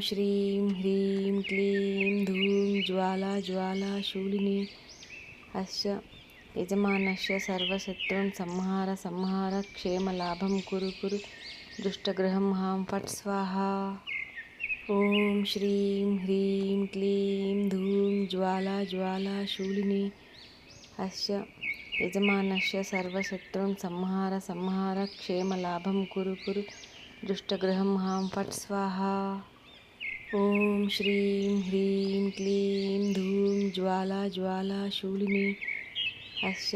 శ్రీం హ్రీం క్లీం ధూం జ్వాలా జ్వాలా శూలిని అశ యజమానశ సర్వశత్రుం సంహార సంహార క్షేమలాభం కురు కురు దుష్టగ్రహం హాం ఫట్ స్వాహ. ఓం శ్రీం హ్రీం క్లీం ధూం జ్వాలా జ్వాలా శూలిని అశ యజమానస్య సర్వశత్రుం సంహార సంహార క్షేమలాభం కురు కురు దుష్టగృహం హాం ఫట్ స్వాహ. ఓం శ్రీం హ్రీం క్లీం ధూం జ్వాలా జ్వాలా శూలిని అశ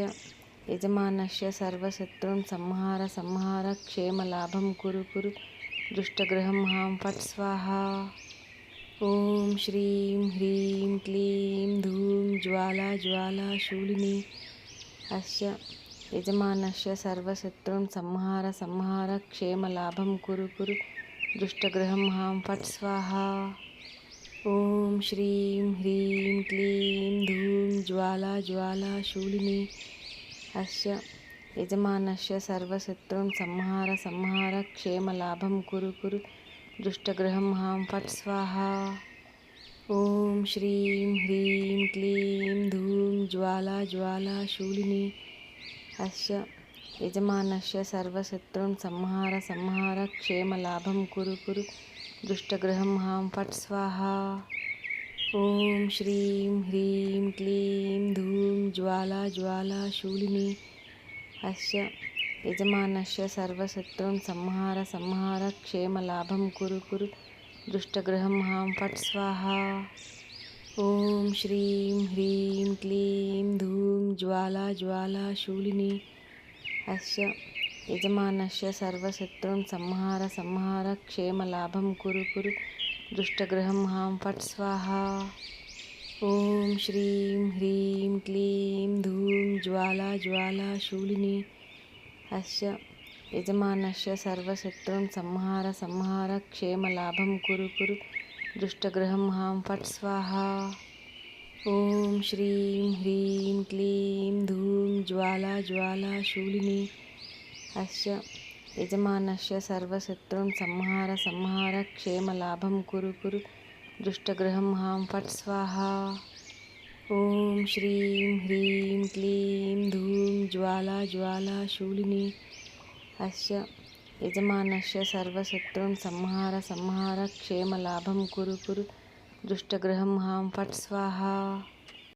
యజమానశ సర్వశత్రుం సంహార సంహార క్షేమలాభం కురు కురు దుష్టగృహం హాం ఫట్ స్వాహ. ఓం శ్రీం హ్రీం క్లీం ధూం జ్వాలా జ్వాలా శూలిని అశ యజమానశ సర్వశత్రుం సంహార సంహార క్షేమలాభం కురు కురు दुष्टग्रहं हां फट् स्वाहा। ॐ श्रीं ह्रीं क्लीं धूं ज्वाला ज्वाला शूलिनी। अस्य यजमानस्य सर्वशत्रून् संहार संहार क्षेमलाभं कुरु कुरु दुष्टग्रहं हां फट् स्वाहा। ॐ श्रीं ह्रीं क्लीं धूं ज्वाला ज्वाला शूलिनी। अस्य యజమానస్య సర్వశత్రున్ సంహార సంహార క్షేమలాభం కురు కురు దుష్టగృహం హాం ఫట్ స్వాహ. ఓం శ్రీం హ్రీం క్లీం ధూం జ్వాలా జ్వాలా శూలిని. అస్య యజమానస్య సర్వశత్రున్ సంహార సంహార క్షేమలాభం కురు కురు దుష్టగృహం హాం ఫట్ స్వాహ. ఓం శ్రీం హ్రీం క్లీం ధూం జ్వాలా జ్వాలా శూలిని. అస్య యజమానస్య సర్వశత్రున్ సంహార సంహార క్షేమలాభం కురు కురు దుష్టగ్రహం హాం ఫట్ స్వాహా. ఓం శ్రీం హ్రీం క్లీం ధూం జ్వాలా జ్వాలా శూలిని. అస్య యజమానస్య సర్వశత్రున్ సంహార సంహార క్షేమలాభం కురు కురు దుష్టగ్రహం హాం ఫట్ స్వాహా. ఓం శ్రీం హ్రీం క్లీం ధూం జ్వాలా జ్వాలా శూలిని అస్య యజమానస్య సర్వశత్రున్ సంహార సంహార క్షేమలాభం కురు కురు దృష్టగృహం హాం ఫట్ స్వాహ ఓం శ్రీం హ్రీం క్లీం ధూం జ్వాలా జ్వాలా శూలిని అస్య యజమానస్య సర్వశత్రున్ సంహార సంహార క్షేమలాభం కురు కురు दुष्टग्रहं हाँ फट् स्वाहा।